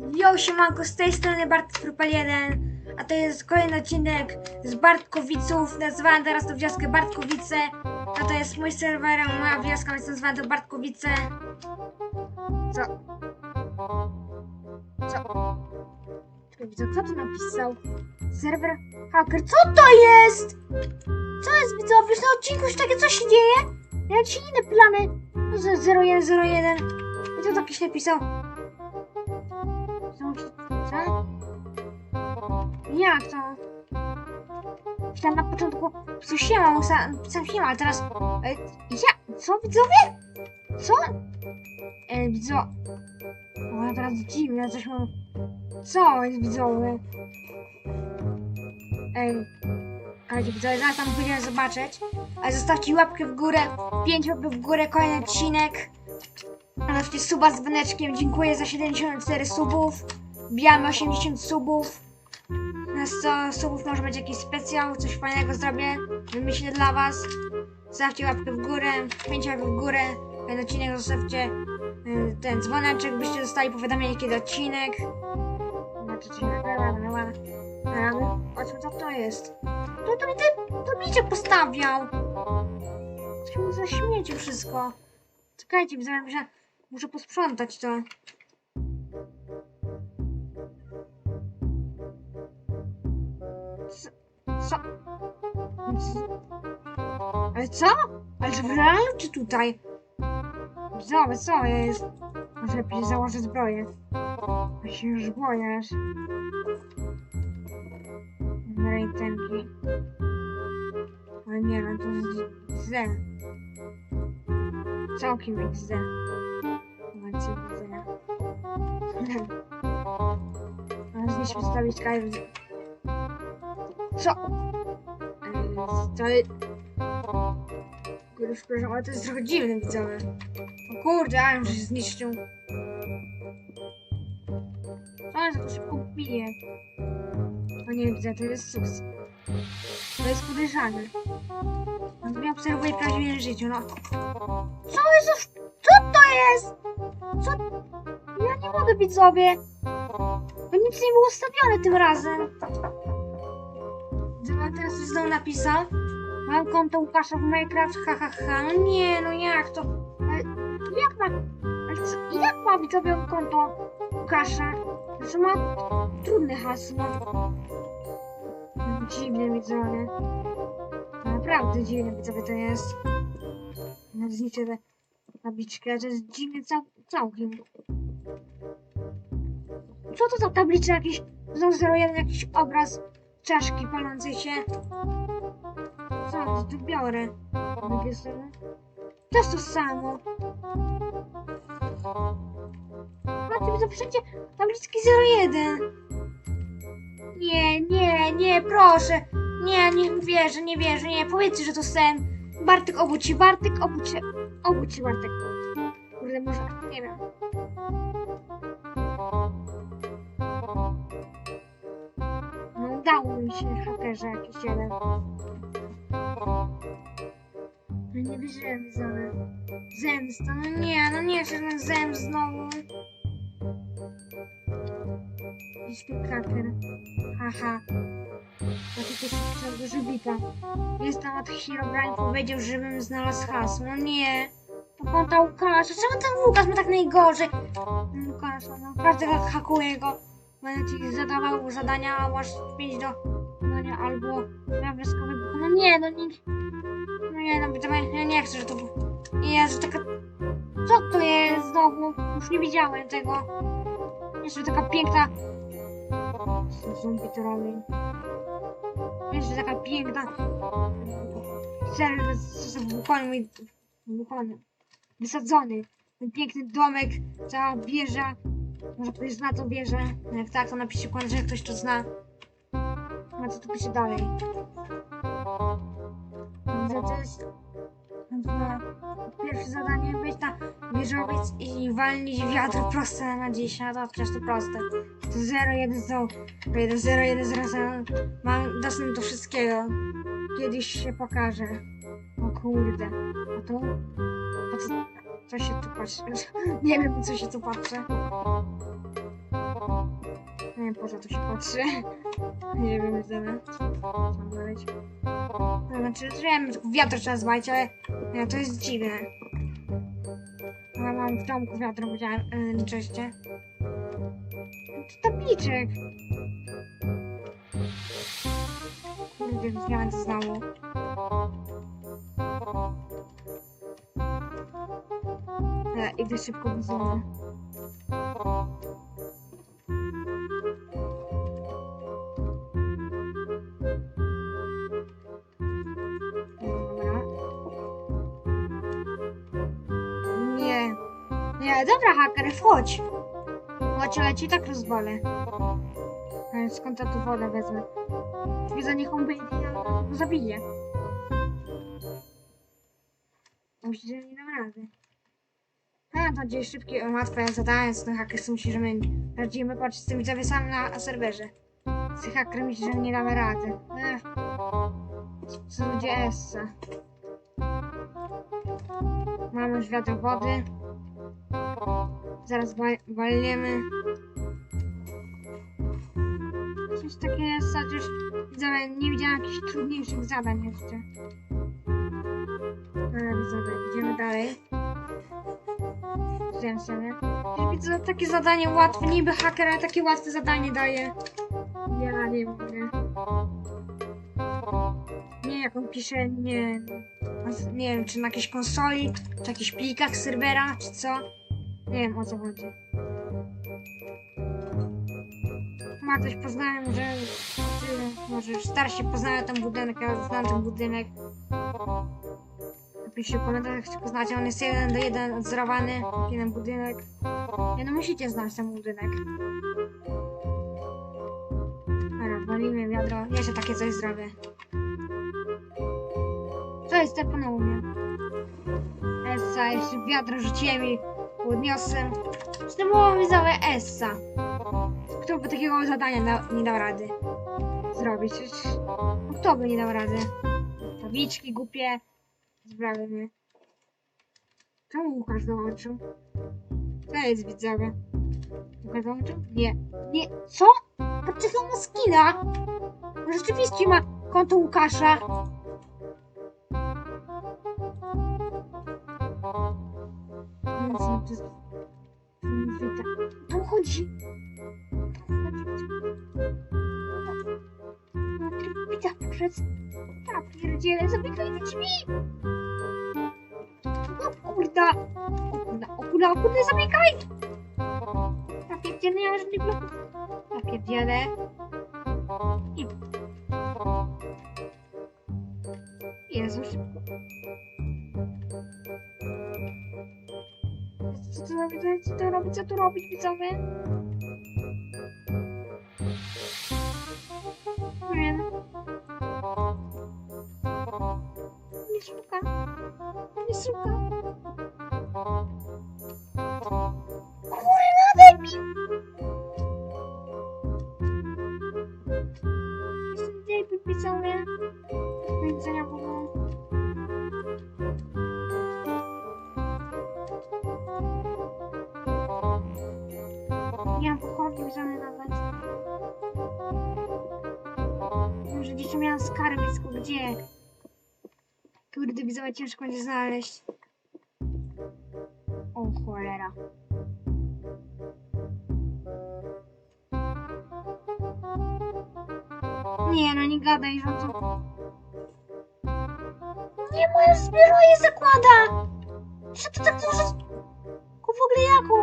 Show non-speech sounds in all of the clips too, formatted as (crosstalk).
Jo, siemanko, z tej strony Bart Trupel 1, a to jest kolejny odcinek z Bartkowiców, nazywałem teraz tą wioskę Bartkowice, a to jest mój serwer, a moja wioska, więc nazywam to Bartkowice. Co? Co? Widzę, kto to napisał? Serwer hacker, co to jest? Co jest, widzowie, na odcinku już takie coś się dzieje? Ja ci inne plany. No, za 0101. Kto to jakiś napisał? Jak to? Myślałem na początku, się ma, sam, sam ma, ale teraz... E, ja, co widzowie? Co? E, widzo... O, teraz dziwne, coś mam... Co jest widzowie? Ej, ale widzowie, zaraz tam pójdziemy zobaczyć. Ale zostawcie łapkę w górę, 5 łapek w górę, kolejny odcinek. A na suba z dzwoneczkiem, dziękuję za 74 subów. Bijamy 80 subów. Na 100 subów może być jakiś specjał, coś fajnego zrobię. Wymyślę dla was. Zostawcie łapkę w górę, 5 łapek w górę. Ten odcinek zostawcie y, ten dzwoneczek, byście dostali powiadomienie kiedy odcinek. Znaczy coś Chodźmy, co to jest? To to mi ty tabliczek postawiał. Coś mu za śmieci wszystko. Czekajcie, widzę, muszę, muszę posprzątać to. Co? Ale co? Ale że w czy tutaj? Co, co jest? Może lepiej założę zbroję. Ja się już boję. aż. Rejtenki. Ale nie no, to jest Z. Całkiem jak Z. Macie widzenia. (laughs) Ale znieśmy zostawić skype. Co? To... Kurde, przepraszam, ale to jest trochę dziwne, widzowie. O kurde, ale że się zniszczył. Ale to szybko bije. O nie widzę, to jest sus. To jest podejrzane. On mnie obserwuje w prawdziwym życiu, no. Co jest? Co to jest? Co? Ja nie mogę widzowie. To nic nie było ustawione tym razem. Zobacz, teraz coś znowu napisał. Mam konto Łukasza w Minecraft, ha ha ha. No nie, no jak to? Ale jak ma... Ale co, jak ma widzowie konto Łukasza? Że ma trudne hasło. Dziwne widzowie. Naprawdę dziwne widzowie to jest. No zniszczę tę tabliczkę, to jest dziwne cał całkiem. Co to za tabliczka? Jakiś 001, jakiś obraz czaszki palącej się. Co to tu biorę? To jest to samo. Patrzcie, to wszędzie tabliczki 01. Nie, nie, nie, proszę. Nie, nie wierzę, nie wierzę, nie. Powiedzcie, że to sen. Bartek, obudź się, Bartek. Obudź się, Bartek. Kurde, może, nie wiem. Udało mi się, hakerze jakiś jeden. No nie wierzyłem, widzowie. Zemsta, no nie, no nie chcę na zemst znowu. Jakiś haker. Haha. To tylko się do żywika. Jest tam od Herobrine powiedział, żebym znalazł hasło. No nie. To konta Łukasza. Czemu ten Łukasz ma tak najgorzej? Łukasza, no naprawdę ha- hakuję go. Będę ci zadawał zadania, a masz 5 do zadania albo na wioskowy. No nie, no nie. No nie, no ja nie chcę, że to było. Jezu, taka... Co to jest znowu? Już nie widziałem tego. Jeszcze taka piękna... Zombie to robi. Jeszcze taka piękna... Serio, z wybuchony. Wysadzony. Ten piękny domek, cała wieża. Może ktoś zna tą wieżę. No jak tak, to napiszcie w komentarzu, jak ktoś to zna. No co tu pisze dalej? Widzę, to jest... No, pierwsze zadanie, wejść na wieżowiec i walnić wiatr prosto na dziś, a to przecież to proste. To 0, 1, 0, 1, 0, 1, 0, 0. Mam dostęp do wszystkiego. Kiedyś się pokaże. O kurde. A tu? A co, co się tu patrzy? (laughs) Nie wiem, co się tu patrzy. Nie, poza to się patrzy. (laughs) Nie wiem. Co mam zrobić? No, znaczy, wiem, wiatr trzeba zwalić, ale nie, to jest dziwne. Ja mam w domku wiatr, powiedziałem yy, czeście. To tabliczek. Kurde, wiatr znowu. Ja idę szybko widzę. Dobra. Nie. Nie, dobra, haker, wchodź. Chodź, ale ci tak rozwalę. Skąd ja tu wodę wezmę? Widzę, niech on będzie, ja go zabiję. Myślę, że nie dam rady. To gdzieś szybkie, łatwe zadanie z tym haker myśli, że my radzimy, patrz, z tym widzowie na serwerze. Z tym haker myśli, że nie damy rady. Ech. Co ludzie essa. Mamy już wiatr wody. Zaraz wa- walniemy. Coś takie jest, już widzowie, nie widziałam jakichś trudniejszych zadań jeszcze. Ale widzowie, idziemy dalej. Sobie. I widzę takie zadanie łatwe, niby haker, ale takie łatwe zadanie daje. Ja nie mogę. Nie, jak on pisze, nie. Nie wiem, czy na jakiejś konsoli, czy jakichś plikach serwera, czy co. Nie wiem o co chodzi. Ma coś poznałem, że może starsi poznają ten budynek, ja znam ten budynek. Napiszcie w komentarzach, czy poznacie, on jest jeden do jeden odzorowany, jeden budynek. Nie no, musicie znać ten budynek. Dobra, walimy wiadro. Ja się takie coś zrobię. Co jest te na? Essa, jeszcze wiadro rzuciłem i podniosłem. Czy to było widzowe Essa? Kto by takiego zadania da, nie dał rady zrobić? No kto by nie dał rady? Tabliczki głupie. Mnie. Czemu Łukasz dołączył? Co jest widzowie? Łukasz dołączył? Nie. Nie. Co? Patrzcie, ma skina! Rzeczywiście ma konto Łukasza. To. Tam chodzi. Tam chodzi. Trybita przed... Ja pierdzielę, zamykaj drzwi! Kurda, o kurda, o kurda, zamykaj! Ja pierdzielę, nie mam żadnych bloków. Ja pierdzielę. I... Co tu robić, co tu robić, co tu robić, widzowie? Nie. Nie szuka. Nie szuka. Kurna, debil! Jestem debil, widzowie. Do widzenia, bo... Nie mam pochodni widzowie nawet. Wiem, że gdzieś miałam skarbisko, gdzie? Kurde, widzowie, ciężko będzie znaleźć. Gadaj, że. Nie, moja zbroję zakłada! Co to tak dużo... Ku w ogóle jaką?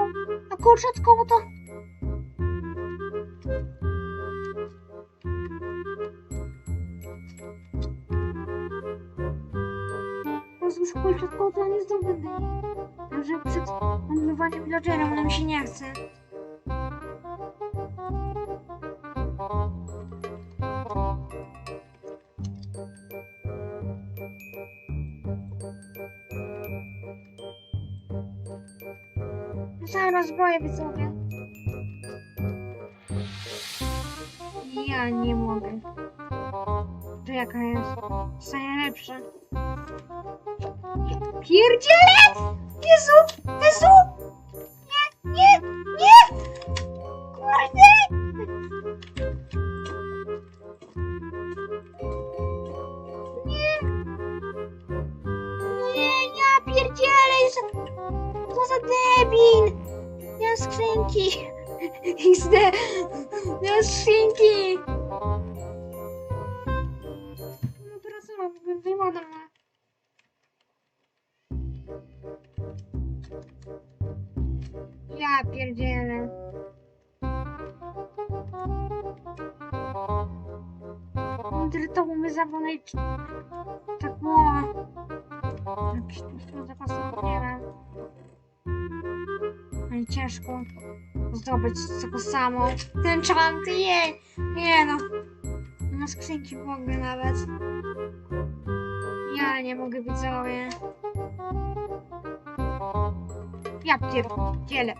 A kolczatkowo to... Rozumiem, że kolczatkowo to nie zdobędę. Może przed handlowaniem villagerem, ale mi się nie chce. Całą rozbroję widzowie. Ja nie mogę. To jaka jest? Co najlepsza? Pierdziele! Jezu! Jezu! Dyrytową my zawolej tak było. Jakiś tu zapasów nie wiem. No i ciężko zdobyć tego samo. Ten czant, jej! Nie no. Ma skrzynki ogóle nawet. Ja nie mogę widzowie. Ja pierdzielę.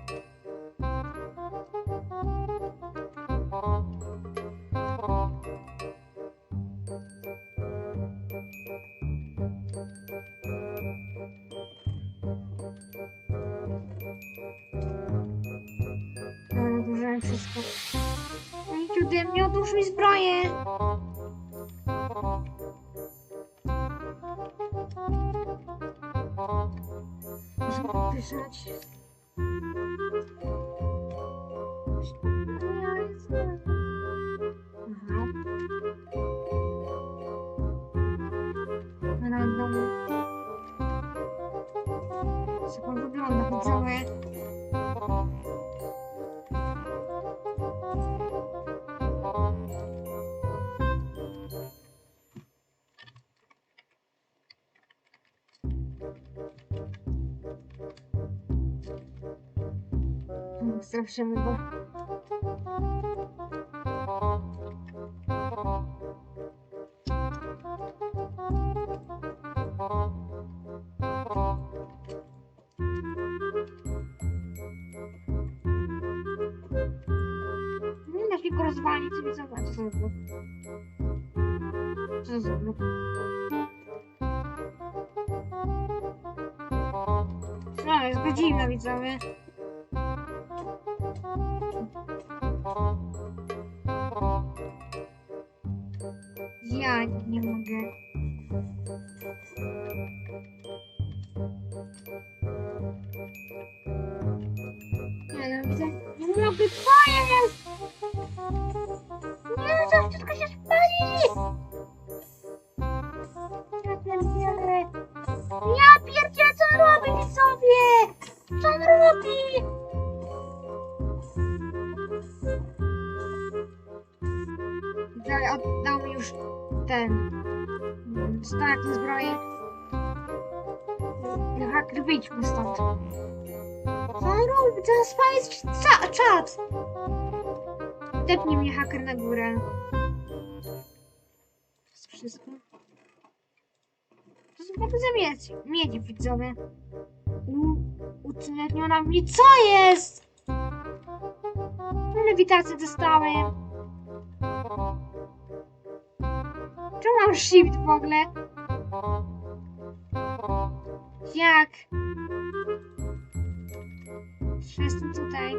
什么？是什？Straszymy go. Nie da się go rozwalić, sobie zobacz. Co blok? No, jest godzina, widzowie. Mogę, co jest? Nie, to wszystko się spali! Ja pierdzielę. Ja pierdzielę, co on robi, widzowie? Co on robi? Widzowie, oddał mi już ten... mm, Ostatnią zbroję. No, Haker, wyjdźmy stąd. Co on robi? To jest ca- czat! Tepnij mnie haker na górę. To jest wszystko. To są bardzo miedzi, miedzi widzowie. U, utrudniona mnie. Co jest? Lewitację dostałem. Czemu mam shift w ogóle? Jak? Jestem tutaj.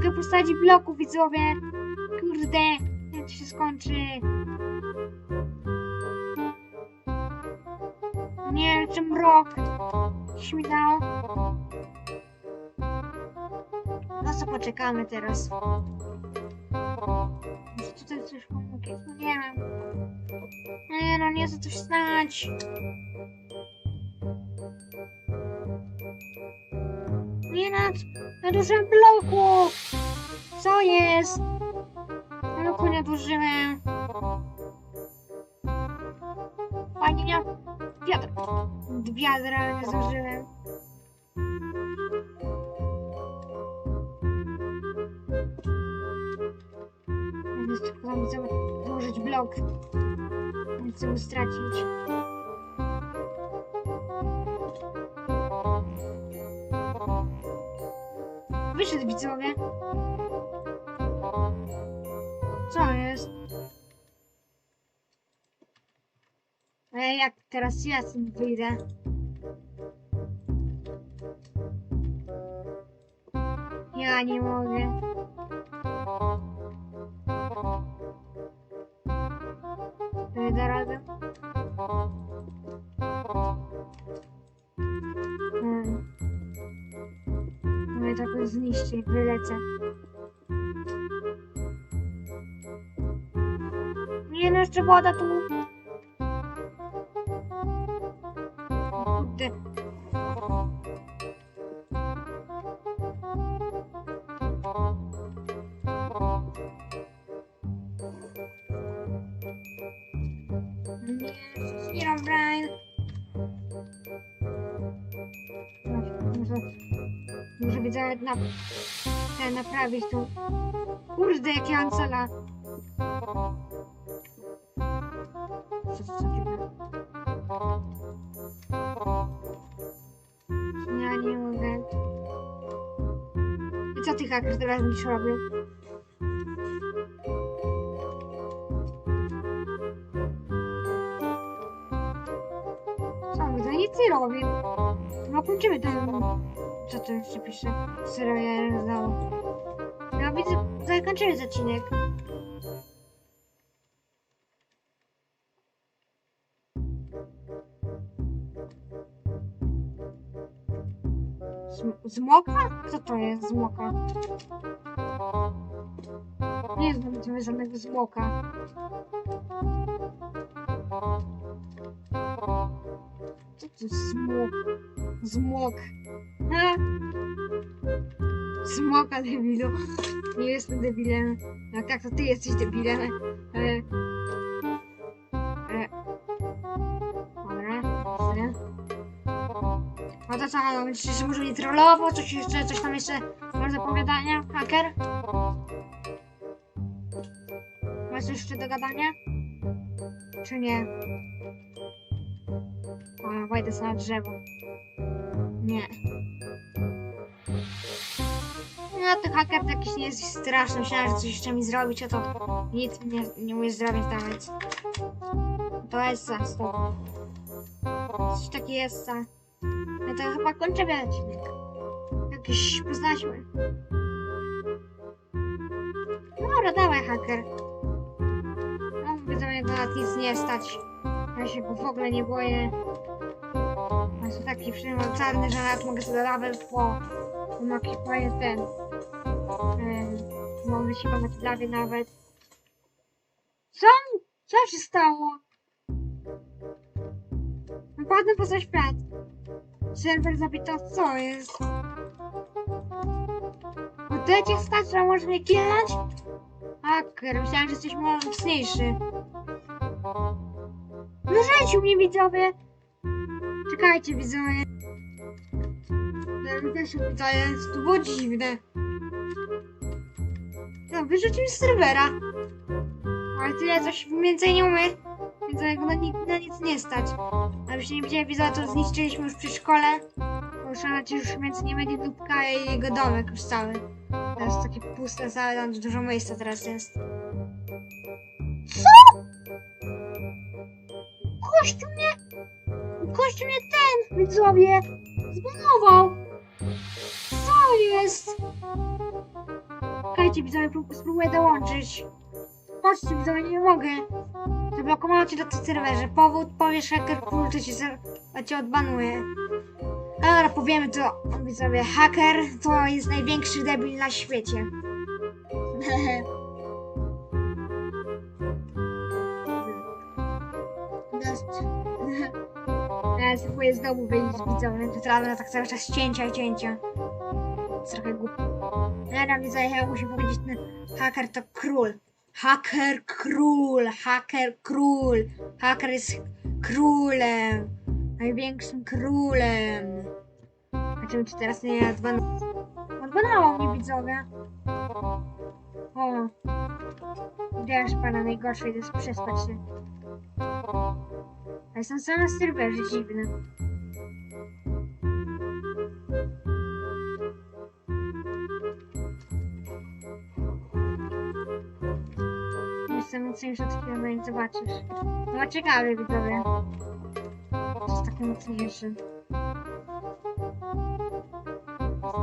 Mogę postawić bloku, widzowie. Kurde, jak to się skończy. Nie wiem, czy mrok. No co poczekamy teraz? Może tutaj coś pomogę? No nie wiem. Nie no, nie chcę coś stać. Nie na, dużym bloku. Co jest? Bloku nie dużyłem. Fajnie, nie wiatr. Wiadra nie tam chcę złożyć blok. Nie chcę stracić. Widzowie. Co jest? Ej, jak teraz ja stąd wyjdę? Ja nie mogę. Ej, da radę? Hmm. Czyli wylecę. Nie no, jeszcze woda tu. Kurde. Nie, nie mam Brian. Nawet na, te naprawić tą. Kurde, jakie Ancela. Ja nie mogę. I co ty haker teraz będziesz robił? Co to nic nie robi? No kończymy ten... Co to jeszcze pisze? Serio, ja nie znam. No widzę, zakończymy odcinek. Zm- Zmoka? Co to jest zmoka? Nie znam żadnego zmoka. Co to smok? Zmok. Smoka debilu. Nie jestem debilem. Jak tak, to ty jesteś debilem. E, e. Dobra. No to co, no, myślisz, że może mnie trollował? Coś jeszcze, coś tam jeszcze masz do powiadania, haker? Masz jeszcze do gadania? Czy nie? A, wejdę sobie na drzewo. Nie. No to haker jakiś nie jest straszny. Myślałem, że coś jeszcze mi zrobić, a to nic nie, nie zrobić nawet. To jest za. Coś taki jest za. No to chyba kończymy odcinek. Jakiś poznaliśmy. No dobra, dawaj haker. No widzę, jak nawet nic nie stać. Ja się go w ogóle nie boję. Jest taki przemocalny, że nawet mogę sobie nawet po po jaki fajny ten. Mogę się pomóc w lawie nawet. Co? Co się stało? Wypadłem poza świat. Serwer zabito, co jest? Oddajcie stać, że możesz mnie killnąć? Haker, myślałem, że jesteś mocniejszy. Wyrzucił mnie widzowie! Czekajcie widzowie. Ja też widzowie, to było dziwne. No, wyrzucił z serwera. Ale tyle coś więcej nie umie. Więc jego na, na nic nie stać. Abyście nie widzieli widzowie, to zniszczyliśmy już przy szkole. Bo już już więcej nie będzie dupka i jego domek już cały. Teraz takie puste, całe tam dużo miejsca teraz jest. Co? Kościół mnie... Kościół mnie ten, widzowie, zbanował. Co jest? Czekajcie, widzowie, prób- spróbuję dołączyć. Patrzcie, widzowie, nie mogę. Zablokowało cię na tym serwerze. Powód, powiesz haker, król, to cię, zer- a cię. Dobra, powiemy to, widzowie. Haker to jest największy debil na świecie. (laughs) Dość. Spróbuję z domu wyjść widzowie, to teraz tak cały czas cięcia i cięcia. Jest trochę głupio. Ja nam widzę, ja muszę powiedzieć, ten haker to król. Haker król, haker król. Haker jest królem. Największym królem. A czemu ci teraz nie odbanował? Odbanował mnie widzowie. O. Wiesz pana najgorsze jest przespać się. A jestem sama na serwerze, dziwne. Jestem mocniejszy od chwilą, no i zobaczysz. No ciekawe widzowie. To jest taki mocniejszy.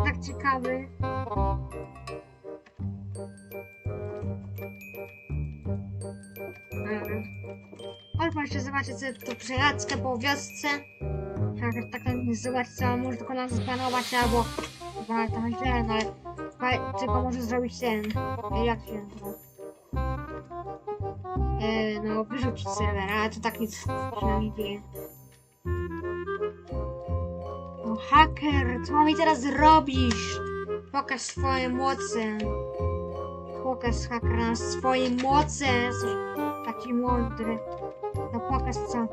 Tak ciekawy. Jeszcze zobaczyć sobie tu przechadzkę po wiosce. Tak, tak nie zobaczyć co może tylko nas zbanować albo chyba to źle, no ale Tylko może zrobić ten. e, Jak się nazywa? E, no, wyrzucić serwer, ale to tak nic przynajmniej wie. No, haker, co mi teraz robisz? Pokaż swoje moce. Pokaż haker na swoje moce. Jesteś taki mądry. No pokaż co.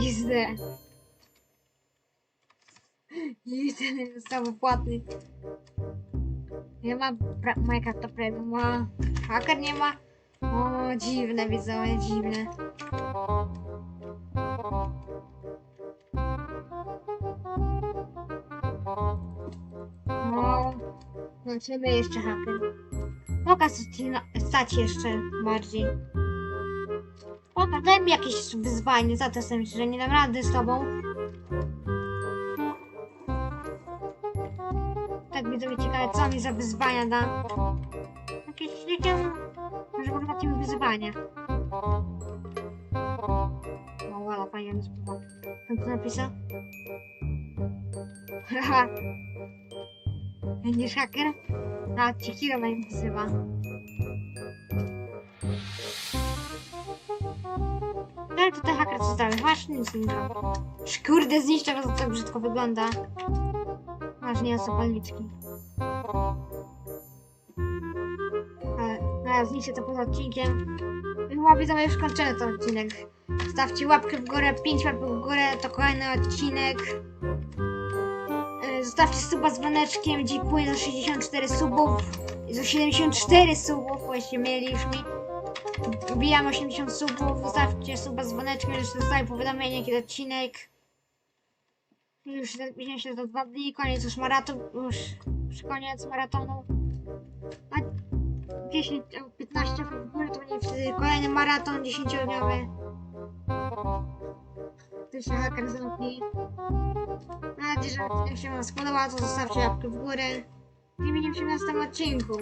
Jizdę. Jizdę został płatny. Nie ma pra- Minecraft Premium. Haker nie ma. O, dziwne widzowie, dziwne. Zobaczymy jeszcze haker. Pokaż stać jeszcze bardziej. Pokaż, daj mi jakieś wyzwanie, za to jestem że nie dam rady z tobą. Tak widzowie ciekawe, co mi za wyzwania da. Jakieś, jakie... Może może takie wyzwania. No, wala, fajnie, nie. Co tu napisał? (laughs) Haha. Będziesz haker? A, ci Hiro mnie wzywa. No ale tutaj haker co dalej? Masz nic nie ma. Kurde, zniszczę was, to tak brzydko wygląda. Masz nie zapalniczki. Ale, no ja zniszczę to poza odcinkiem. Chyba widzowie już kończymy ten odcinek. Stawcie łapkę w górę, 5 łapek w górę, to kolejny odcinek. Zostawcie suba z dzwoneczkiem, dziękuję za 64 subów. Za 74 subów, bo jeszcze mieli już mi. Wbijam 80 subów, zostawcie suba z dzwoneczkiem, już dostaję powiadomienie, kiedy odcinek. Już widzimy się za dwa dni, koniec już maratonu, już, już koniec maratonu. A 10, albo 15 w górę to będzie kolejny maraton 10-dniowy. To się haker zamknie. Mam nadzieję, że odcinek się wam spodobał, to zostawcie łapkę w górę. I widzimy się w następnym odcinku.